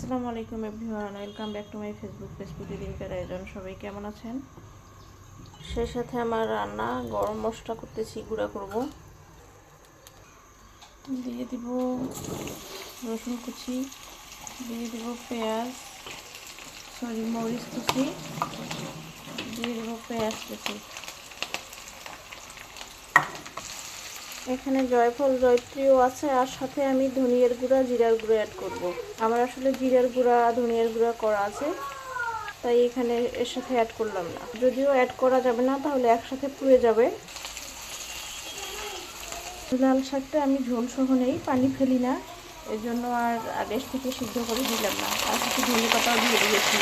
আসসালামু আলাইকুম everyone welcome back to my Facebook page প্রতিদিনকার আয়োজন। সবাই কেমন আছেন? সেই সাথে আমার রান্না গরম মশলা করতেছি গুঁড়া করব। দিয়ে দিব রসুন কুচি দিয়ে দিব পেঁয়াজ সরি মরিচ কুচি দিয়ে দেবো পেঁয়াজ কুচি। এখানে জয়ফল, জয়ত্রীও আছে, আর সাথে আমি ধনিয়ার গুঁড়া, জিরার গুঁড়া অ্যাড করব। আমার আসলে জিরার গুঁড়া, ধনিয়ার গুঁড়া করা আছে, তাই এখানে এর সাথে অ্যাড করলাম না। যদিও অ্যাড করা যাবে না, তাহলে একসাথে পুড়ে যাবে। লাল শাকটা আমি ঝোল সহ নেই, পানি ফেলি না এর জন্য আর আদেশ থেকে সিদ্ধ করে দিলাম না। তার সাথে ধনে পাতাও দিয়ে দিয়েছি।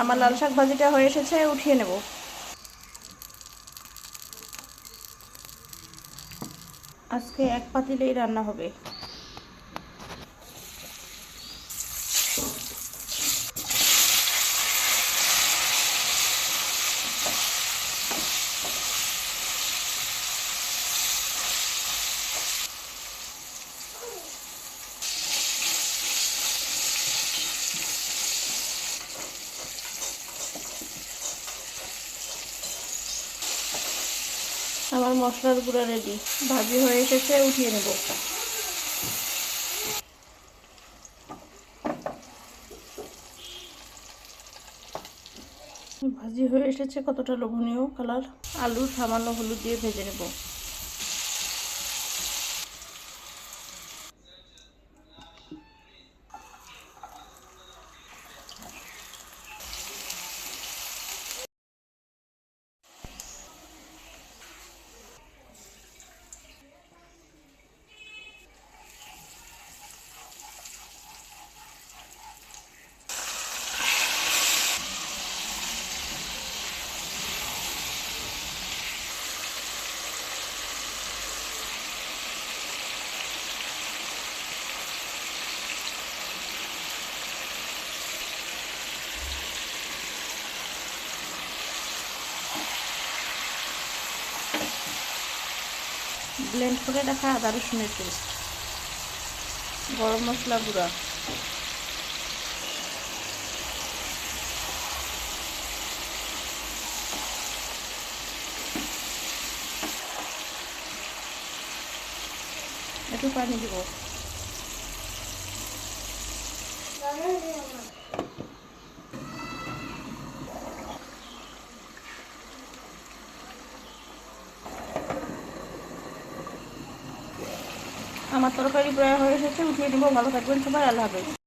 আমার লাল শাক ভাজিটা হয়ে এসেছে উঠিয়ে নেব। আজকে এক পাতিলেই রান্না হবে। আমার মশলার গুঁড়া রেডি ভাজি হয়ে এসেছে, উঠিয়ে নেব। ভাজি হয়ে এসেছে কতটা লোভনীয় কালার আলু সামান্য হলুদ দিয়ে ভেজে নেব। ব্লেন্ড করে রাখা আদা রসুনের পেস্ট গরম মশলা গুঁড়া। একটু পানি দিব। আমার তরকারি প্রায় হয়ে এসেছে উঠিয়ে দিব ভালো থাকবেন সবাই আল্লাহ হাফেজ।